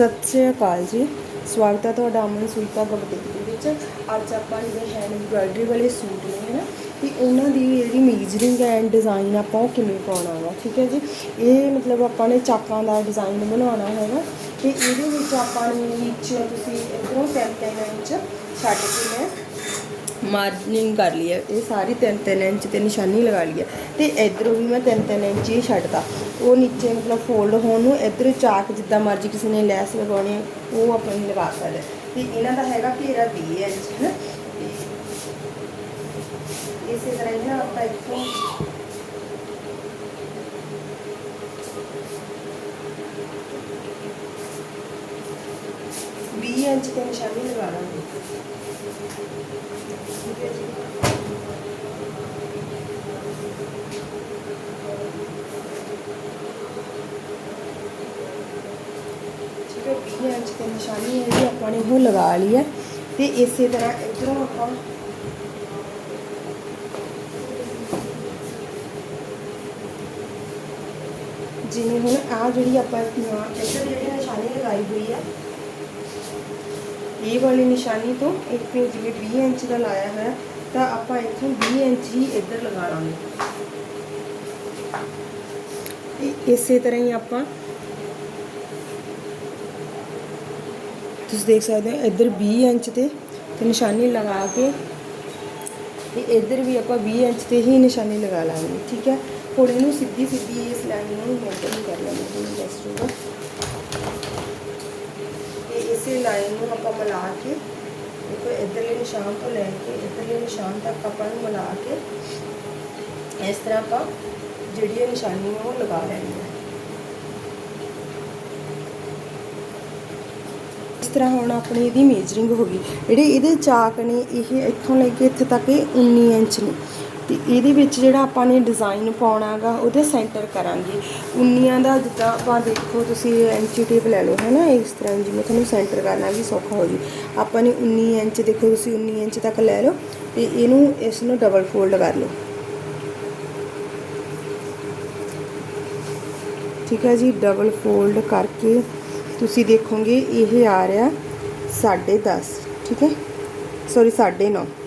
ਸਤਿ ਸ਼੍ਰੀ ਅਕਾਲ ਜੀ। ਸਵਾਗਤ ਹੈ ਤੁਹਾਡਾ ਅਮਨ ਸੁਲਤਾ ਬੁਟੀਕ ਦੇ ਵਿੱਚ। ਅੱਜ ਆਪਾਂ ਜਿਹੜੇ ਹੈਂਡ ਐਮਬ੍ਰਾਇਡਰੀ ਵਾਲੇ ਸੂਟ ਨੇ ਹੈ ਨਾ ਤੇ ਉਹਨਾਂ ਦੀ ਜਿਹੜੀ ਮੇਜਰਿੰਗ ਐਂਡ ਡਿਜ਼ਾਈਨ ਆਪਾਂ ਉਹ ਕਿਵੇਂ ਪਾਉਣਾ ਵਾ, ਠੀਕ ਹੈ ਜੀ? ਇਹ ਮਤਲਬ ਆਪਾਂ ਨੇ ਚਾਕਾਂ ਦਾ ਡਿਜ਼ਾਈਨ ਬਣਾਉਣਾ ਹੈਗਾ, ਤੇ ਇਹਦੇ ਵਿੱਚ ਆਪਾਂ ਨੇ ਨੀਚੇ ਤੁਸੀਂ ਇਧਰੋਂ 3-3 ਇੰਚ ਛੱਡ ਕੇ ਮੈਂ ਮਾਰਜਨਿੰਗ ਕਰ ਲਈ ਹੈ। ਇਹ ਸਾਰੀ 3-3 ਇੰਚ ਤੇ ਨਿਸ਼ਾਨੀ ਲਗਾ ਲਈ ਹੈ। ਤੇ ਇਧਰੋਂ ਵੀ ਮੈਂ 3-3 ਇੰਚ ਹੀ ਛੱਡਤਾ। ਉਹ ਨੀਚੇ ਮਤਲਬ ਫੋਲਡ ਹੋਣ ਨੂੰ ਇਧਰ ਚਾਕ ਜਿੱਦਾਂ ਮਰਜ਼ੀ ਕਿਸੇ ਨੇ ਲੈਸ ਲਗਾਉਣੀ ਹੈ, ਉਹ ਆਪਾਂ ਹੀ ਲਗਾ ਸਕਦੇ ਹਾਂ। ਤੇ ਇਹਨਾਂ ਦਾ ਹੈਗਾ ਘੇਰਾ 20 ਇੰਚ ਹੈ ਨਾ। ਇਸੇ ਤਰ੍ਹਾਂ ਹੀ ਆਪਾਂ ਇੱਥੋਂ ਵੀਹ ਇੰਚ ਤੇ ਨਿਸ਼ਾਨੀ ਲਗਾ ਲਾਂਗੇ ਠੀਕ ਹੈ ਜੀ ਠੀਕ ਹੈ 20 ਇੰਚ ਤੇ ਨਿਸ਼ਾਨੀ ਹੈ ਜਿਹੜੀ ਆਪਾਂ ਨੇ ਉਹ ਲਗਾ ਲਈ ਹੈ ਤੇ ਇਸੇ ਤਰ੍ਹਾਂ ਇਧਰੋਂ ਆਪਾਂ ਜਿਵੇਂ ਹੁਣ ਆ ਜਿਹੜੀ ਆਪਾਂ, ਇੱਧਰ ਜਿਹੜੀ ਨਿਸ਼ਾਨੀ ਲਗਾਈ ਹੋਈ ਹੈ ਇਹ ਵਾਲੀ ਨਿਸ਼ਾਨੀ ਤੋਂ ਇੱਕ ਜਿਵੇਂ 20 ਇੰਚ ਦਾ ਲਾਇਆ ਹੋਇਆ, ਤਾਂ ਆਪਾਂ ਇੱਥੋਂ 20 ਇੰਚ ਹੀ ਇੱਧਰ ਲਗਾ ਲਾਂਗੇ। ਇਸੇ ਤਰ੍ਹਾਂ ਹੀ ਆਪਾਂ ਤੁਸੀਂ ਦੇਖ ਸਕਦੇ ਹੋ ਇੱਧਰ 20 ਇੰਚ ਤੇ ਤੇ ਨਿਸ਼ਾਨੀ ਲਗਾ ਕੇ ਤੇ ਇੱਧਰ ਵੀ ਆਪਾਂ 20 ਇੰਚ ਤੇ ਹੀ ਨਿਸ਼ਾਨੀ ਲਗਾ ਲਾਂਗੇ, ਠੀਕ ਹੈ? ਹੁਣ ਇਹਨੂੰ ਸਿੱਧੀ ਸਿੱਧੀ ਇਸ ਲਾਈਨ ਨੂੰ ਮੇਨਟੇਨ ਕਰ ਲਾਂਗੇ ਤੁਹਾਨੂੰ ਦੱਸ ਦੂੰਗਾ ਇਸੇ ਲਾਈਨ ਨੂੰ ਆਪਾਂ ਮਿਲਾ ਕੇ, ਦੇਖੋ ਇੱਧਰਲੇ ਨਿਸ਼ਾਨ ਤੋਂ ਲੈ ਕੇ, ਇੱਧਰਲੇ ਨਿਸ਼ਾਨ ਤੱਕ ਆਪਾਂ ਨੂੰ ਮਿਲਾ ਕੇ, ਇਸ ਤਰ੍ਹਾਂ ਆਪਾਂ ਜਿਹੜੀ ਇਹ ਨਿਸ਼ਾਨੀ ਉਹ ਲਗਾ ਲੈਣੀ ਹੈ। ਇਸ ਤਰ੍ਹਾਂ ਹੁਣ ਆਪਣੀ ਇਹਦੀ ਮੇਜਰਿੰਗ ਹੋ ਗਈ। ਜਿਹੜੇ ਇਹਦੇ ਚਾਕ ਨੇ, ਇਹ ਇੱਥੋਂ ਲੈ ਕੇ ਇੱਥੇ ਤੱਕ ਇਹ 19 ਇੰਚ ਨੇ। ਤੇ ਇਹਦੇ ਵਿੱਚ ਜਿਹੜਾ ਆਪਾਂ ਨੇ ਡਿਜ਼ਾਈਨ ਪਾਉਣਾਗਾ ਉਹਦੇ ਸੈਂਟਰ ਕਰਾਂਗੇ। 19 ਦਾ ਜਿੱਦਾਂ ਆਪਾਂ ਦੇਖੋ, ਤੁਸੀਂ ਐਂਚੀ ਟੇਪ ਲੈ ਲਓ ਹੈ ਨਾ ਇਸ ਤਰ੍ਹਾਂ ਜਿਵੇਂ ਤੁਹਾਨੂੰ ਸੈਂਟਰ ਕਰਨਾ ਵੀ ਸੌਖਾ ਹੋ ਜੀ। ਆਪਾਂ ਨੇ 19 ਇੰਚ, ਦੇਖੋ ਤੁਸੀਂ 19 ਇੰਚ ਤੱਕ ਲੈ ਲਓ ਤੇ ਇਹਨੂੰ ਇਸ ਨੂੰ ਡਬਲ ਫੋਲਡ ਕਰ ਲਓ। ਠੀਕ ਹੈ ਜੀ ਡਬਲ ਫੋਲਡ ਕਰਕੇ ਤੁਸੀਂ ਦੇਖੋਗੇ, ਇਹ ਆ ਰਿਹਾ 10.5 ਠੀਕ ਹੈ? ਸੌਰੀ 9.5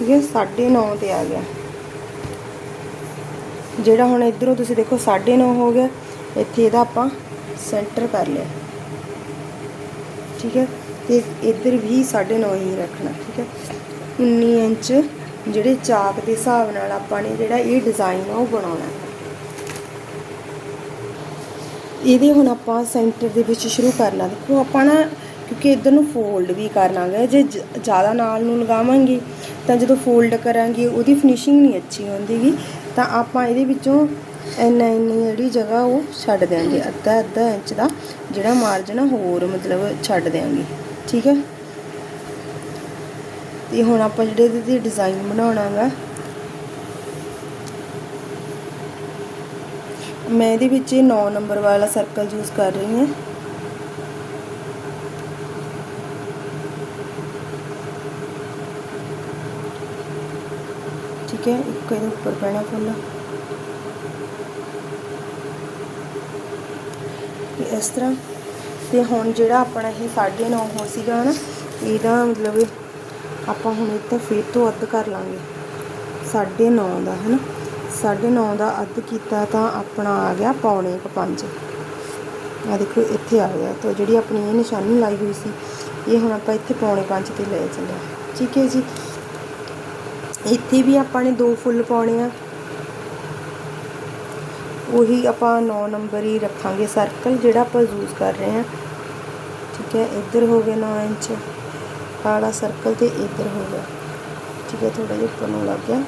ਠੀਕ ਹੈ 9.5 ਤੇ ਆ ਗਿਆ। ਜਿਹੜਾ ਹੁਣ ਇਧਰੋਂ ਤੁਸੀਂ ਦੇਖੋ 9.5 ਹੋ ਗਿਆ। ਇੱਥੇ ਇਹਦਾ ਆਪਾਂ ਸੈਂਟਰ ਕਰ ਲਿਆ। ਠੀਕ ਹੈ, ਤੇ ਇੱਧਰ ਵੀ 9.5 ਹੀ ਰੱਖਣਾ, ਠੀਕ ਹੈ। 19 ਇੰਚ ਜਿਹੜੇ ਚਾਕ ਦੇ ਹਿਸਾਬ ਨਾਲ ਆਪਾਂ ਨੇ ਜਿਹੜਾ ਇਹ ਡਿਜ਼ਾਈਨ ਆ, ਉਹ ਬਣਾਉਣਾ। ਇਹਦੇ ਹੁਣ ਆਪਾਂ ਸੈਂਟਰ ਦੇ ਵਿੱਚ ਸ਼ੁਰੂ ਕਰਨਾ ਦੇਖੋ, ਆਪਾਂ ਨਾ ਕਿਉਂਕਿ ਇਧਰ ਨੂੰ ਫੋਲਡ ਵੀ ਕਰਨਾਗਾ। ਜੇ ਜ਼ਿਆਦਾ ਨਾਲ ਨੂੰ ਲਗਾਵਾਂਗੇ, ਤਾਂ ਜਦੋਂ ਫੋਲਡ ਕਰਾਂਗੇ, ਉਹਦੀ ਫਿਨਿਸ਼ਿੰਗ ਨਹੀਂ ਅੱਛੀ ਹੁੰਦੀਗੀ। ਤਾਂ ਆਪਾਂ ਇਹਦੇ ਵਿੱਚੋਂ ਇੰਨਾ ਇੰਨੀ ਜਿਹੜੀ ਜਗ੍ਹਾ ਉਹ ਛੱਡ ਦਿਆਂਗੇ। ਅੱਧਾ ਅੱਧਾ ਇੰਚ ਦਾ ਜਿਹੜਾ ਮਾਰਜਨ ਆ, ਹੋਰ ਮਤਲਬ ਛੱਡ ਦਿਆਂਗੇ। ਠੀਕ ਹੈ? ਤੇ ਹੁਣ ਆਪਾਂ ਜਿਹੜੇ ਇਹਦੇ ਤੇ ਡਿਜ਼ਾਈਨ ਬਣਾਉਣਾਗਾ, ਮੈਂ ਇਹਦੇ ਵਿੱਚ 9 ਨੰਬਰ ਵਾਲਾ ਸਰਕਲ ਯੂਜ਼ ਕਰ ਰਹੀ ਹਾਂ। ਠੀਕ ਹੈ, ਇੱਕ ਇਹਦੇ ਉੱਪਰ ਪੈਣਾ ਫੁੱਲ। ਇਸ ਤਰ੍ਹਾਂ, ਤੇ ਹੁਣ ਜਿਹੜਾ ਆਪਣਾ ਇਹ 9.5 ਹੋ ਸੀਗਾ ਨਾ ਇਹਦਾ ਮਤਲਬ ਆਪਾਂ ਹੁਣ ਇੱਥੇ ਫਿਰ ਤੋਂ ਅੱਧ ਕਰ ਲਾਂਗੇ। 9.5 ਦਾ ਹੈ ਨਾ 9.5 ਦਾ ਅੱਧ ਕੀਤਾ ਤਾਂ ਆਪਣਾ ਆ ਗਿਆ ਪੌਣੇ ਕੁ 5 ਆ ਦੇਖੋ, ਇੱਥੇ ਆ ਗਿਆ। ਤਾਂ ਜਿਹੜੀ ਆਪਣੀ ਇਹ ਨਿਸ਼ਾਨੀ ਲਾਈ ਹੋਈ ਸੀ, ਇਹ ਹੁਣ ਆਪਾਂ ਇੱਥੇ ਪੌਣੇ 5 ਤੇ ਲੈ ਚੱਲਿਆ ਠੀਕ ਹੈ ਜੀ। ਇੱਥੇ ਵੀ ਆਪਾਂ ਨੇ ਦੋ ਫੁੱਲ ਪਾਉਣੇ ਆ। ਉਹੀ ਆਪਾਂ 9 ਨੰਬਰ ਹੀ ਰੱਖਾਂਗੇ ਸਰਕਲ ਜਿਹੜਾ ਆਪਾਂ ਯੂਜ਼ ਕਰ ਰਹੇ ਹਾਂ। ਠੀਕ ਹੈ, ਇੱਧਰ ਹੋ ਗਿਆ 9 ਇੰਚ। ਕਾਲਾ ਸਰਕਲ ਤੇ ਇੱਧਰ ਹੋ ਗਿਆ। ਠੀਕ ਹੈ ਥੋੜਾ ਜਿਹਾ ਉੱਪਰ ਨੂੰ ਲੱਗ ਗਿਆ।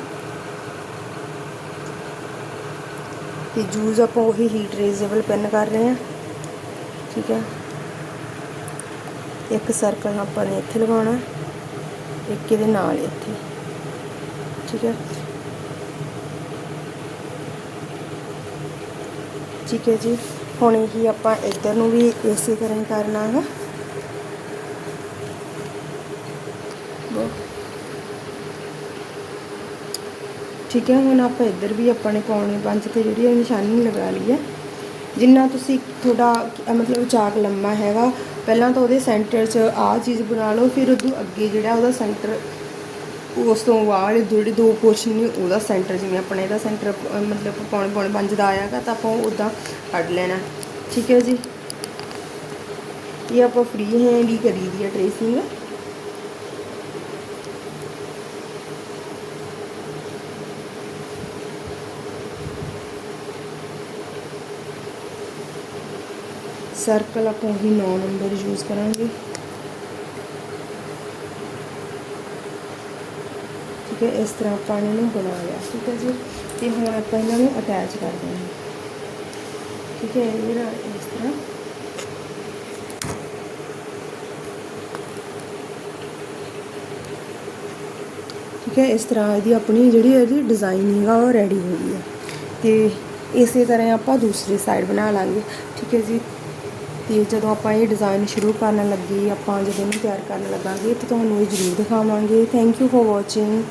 ਤੇ ਯੂਜ਼ ਆਪਾਂ ਉਹੀ ਹੀਟ ਰੇਜ਼ੇਬਲ ਪੈਨ ਕਰ ਰਹੇ ਹਾਂ। ਠੀਕ ਹੈ। ਇੱਕ ਸਰਕਲ ਆਪਾਂ ਨੇ ਇੱਥੇ ਲਗਾਉਣਾ ਇੱਕ ਇਹਦੇ ਨਾਲ ਇੱਥੇ। ਠੀਕ ਹੈ ਠੀਕ ਹੈ ਜੀ ਹੁਣ ਇਹੀ ਆਪਾਂ ਇੱਧਰ ਨੂੰ ਵੀ ਇਸੇ ਤਰ੍ਹਾਂ ਹੀ ਕਰਨਾ ਹੈ ਠੀਕ ਹੈ ਹੁਣ ਆਪਾਂ ਇੱਧਰ ਵੀ ਆਪਾਂ ਨੇ ਪੌਣੇ ਪੰਜ ਤੇ ਜਿਹੜੀ ਇਹ ਨਿਸ਼ਾਨੀ ਲਗਾ ਲਈ ਹੈ ਜਿੰਨਾ ਤੁਸੀਂ ਤੁਹਾਡਾ ਮਤਲਬ ਚਾਕ ਲੰਮਾ ਹੈਗਾ ਪਹਿਲਾਂ ਤਾਂ ਉਹਦੇ ਸੈਂਟਰ 'ਚ ਆਹ ਚੀਜ਼ ਬਣਾ ਲਓ ਫਿਰ ਉਦੋਂ ਅੱਗੇ ਜਿਹੜਾ ਉਹਦਾ ਸੈਂਟਰ ਉਸ ਤੋਂ ਬਾਅਦ ਜਿਹੜੇ ਦੋ ਪੋਰਸ਼ਨ ਨੇ, ਉਹਦਾ ਸੈਂਟਰ ਜਿਵੇਂ ਆਪਣੇ ਇਹਦਾ ਸੈਂਟਰ ਮਤਲਬ ਪੌਣੇ ਪੌਣੇ ਪੰਜ ਦਾ ਆਇਆਗਾ ਤਾਂ ਆਪਾਂ ਉਦਾਂ ਕੱਢ ਲੈਣਾ। ਠੀਕ ਹੈ ਜੀ? ਇਹ ਆਪਾਂ ਫ੍ਰੀ ਹੈਂਡ ਹੀ ਕਰੀ ਦੀ ਆ ਟ੍ਰੇਸਿੰਗ ਸਰਕਲ ਆਪਾਂ ਉਹੀ 9 ਨੰਬਰ ਯੂਜ਼ ਕਰਾਂਗੇ। ਠੀਕ ਇਸ ਤਰ੍ਹਾਂ ਆਪਾਂ ਇਹਨਾਂ ਨੂੰ ਬਣਾ ਲਿਆ, ਠੀਕ ਹੈ ਜੀ? ਤੇ ਹੁਣ ਆਪਾਂ ਇਹਨਾਂ ਨੂੰ ਅਟੈਚ ਕਰ ਦੇਣਾ ਠੀਕ ਹੈ ਇਹਦਾ ਇਸ ਤਰ੍ਹਾਂ। ਠੀਕ ਹੈ, ਇਸ ਤਰ੍ਹਾਂ ਇਹਦੀ ਆਪਣੀ ਜਿਹੜੀ ਇਹਦੀ ਡਿਜ਼ਾਈਨਿੰਗ ਆ ਉਹ ਰੈਡੀ ਹੋ ਗਈ ਹੈ। ਤੇ ਇਸੇ ਤਰ੍ਹਾਂ ਆਪਾਂ ਦੂਸਰੀ ਸਾਈਡ ਬਣਾ ਲਾਂਗੇ। ਠੀਕ ਹੈ ਜੀ? ਤੇ ਜਦੋਂ ਆਪਾਂ ਇਹ ਡਿਜ਼ਾਈਨ ਸ਼ੁਰੂ ਕਰਨ ਲੱਗੇ, ਆਪਾਂ ਜਦੋਂ ਇਹਨੂੰ ਤਿਆਰ ਕਰਨ ਲੱਗਾਂਗੇ, ਤਾਂ ਤੁਹਾਨੂੰ ਇਹ ਜ਼ਰੂਰ ਦਿਖਾਵਾਂਗੇ। Thank you for watching